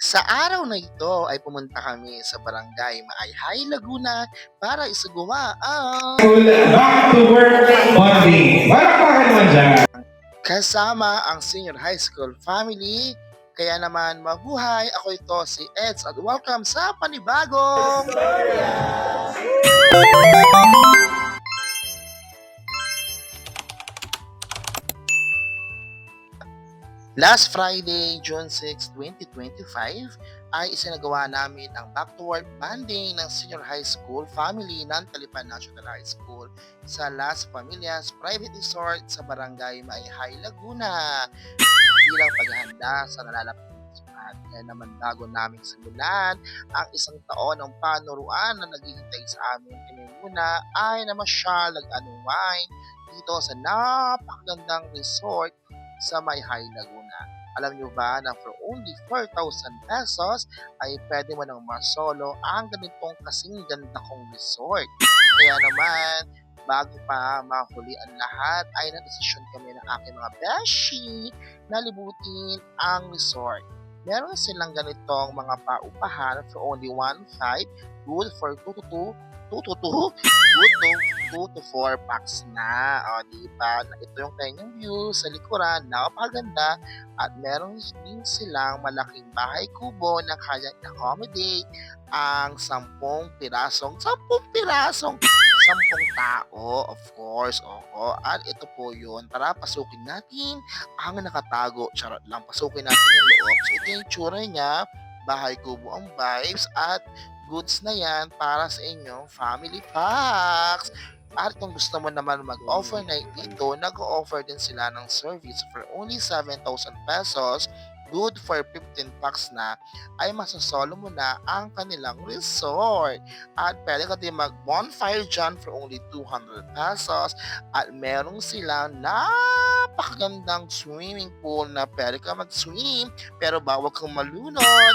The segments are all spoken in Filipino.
Sa araw na ito ay pumunta kami sa barangay Maayhay, Laguna para isagawa ang Back to work bonding. Palakpakan naman dyan. kasama ang senior high school family. Kaya naman mabuhay, ako ito si Eds at welcome sa panibagong Last Friday, June 6, 2025, ay isinagawa namin ang back to work banding ng senior high school family ng Talipan National High School sa Las Familias Private Resort sa Barangay Maayhay, Laguna bilang paghahanda sa nalalapit na sukat. Kaya naman bago namin simulan ang isang taon ng panuruan na naghihintay sa amin, kami muna ay namasyal nag-unwind dito sa napakagandang resort sa Mayhay, Laguna. Alam nyo ba na for only 4,000 pesos ay pwede mo nang masolo ang ganitong kasing ganda kong resort. Kaya naman, bago pa mahuli ang lahat, ay na-decision kami ng aking mga beshi na libutin ang resort. Meron silang ganitong mga paupahan for only 1.5, good for 2 to 2, 2 to 2, good to 2 to 4 packs na. O, di ba? Na Ito yung kanyang view sa likuran, napakaganda. At meron din silang malaking bahay kubo na kaya accommodate ang 10 pirasong, 10 pirasong 10 tao, of course, oo. At ito po yun. Tara, pasukin natin ang nakatago. Charot lang, pasukin natin yung loob. So, ito yung tsura niya. Bahay kubo ang vibes at goods na yan para sa inyong family packs. At kung gusto mo naman mag-overnight dito, nag-offer din sila ng service for only 7,000 pesos good for 15 packs na ay masasolo mo na ang kanilang resort. At pwede ka din mag-bonfire dyan for only 200 pesos. At meron silang napakagandang swimming pool na pwede ka mag-swim pero bawag kang malunod.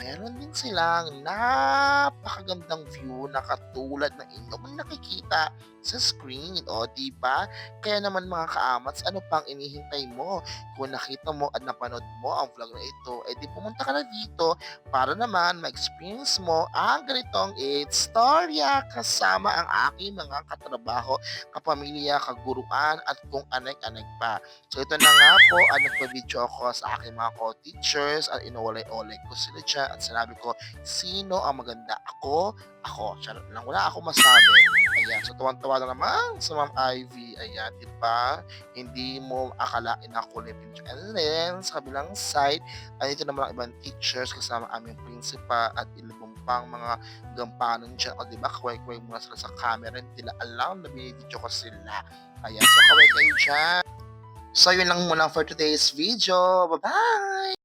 Meron din silang napakagandang view na katulad ng inyong nakikita sa screen. O, di ba? Kaya naman mga kaamats, ano pang inihintay mo? Kung nakita mo at napanood mo ang vlog na ito, edi pumunta ka na dito para naman ma-experience mo ang ganitong istorya kasama ang aking mga katrabaho, kapamilya, kaguruan at kung anek-anek pa. So ito na nga po, ang nagpa-video ako sa aking mga co-teachers at inuwalay-olay ko sila dyan at sinabi ko, sino ang maganda? Ako? Ako. Charot lang. Wala ako masabi. Ayan. So tuwan-tuwa na naman sa Ma'am Ivy. Ayan. Diba? Hindi mo akalain na yung And then, sa kabilang side, andito naman ang ibang teachers kasama aming principal at ilabang pang mga gampanan dyan. O diba, kaway-kaway muna sila sa camera. Hindi nila alam na binidyo ko sila. Ayan. So, kaway kayo dyan. So, yun lang muna for today's video. Bye-bye!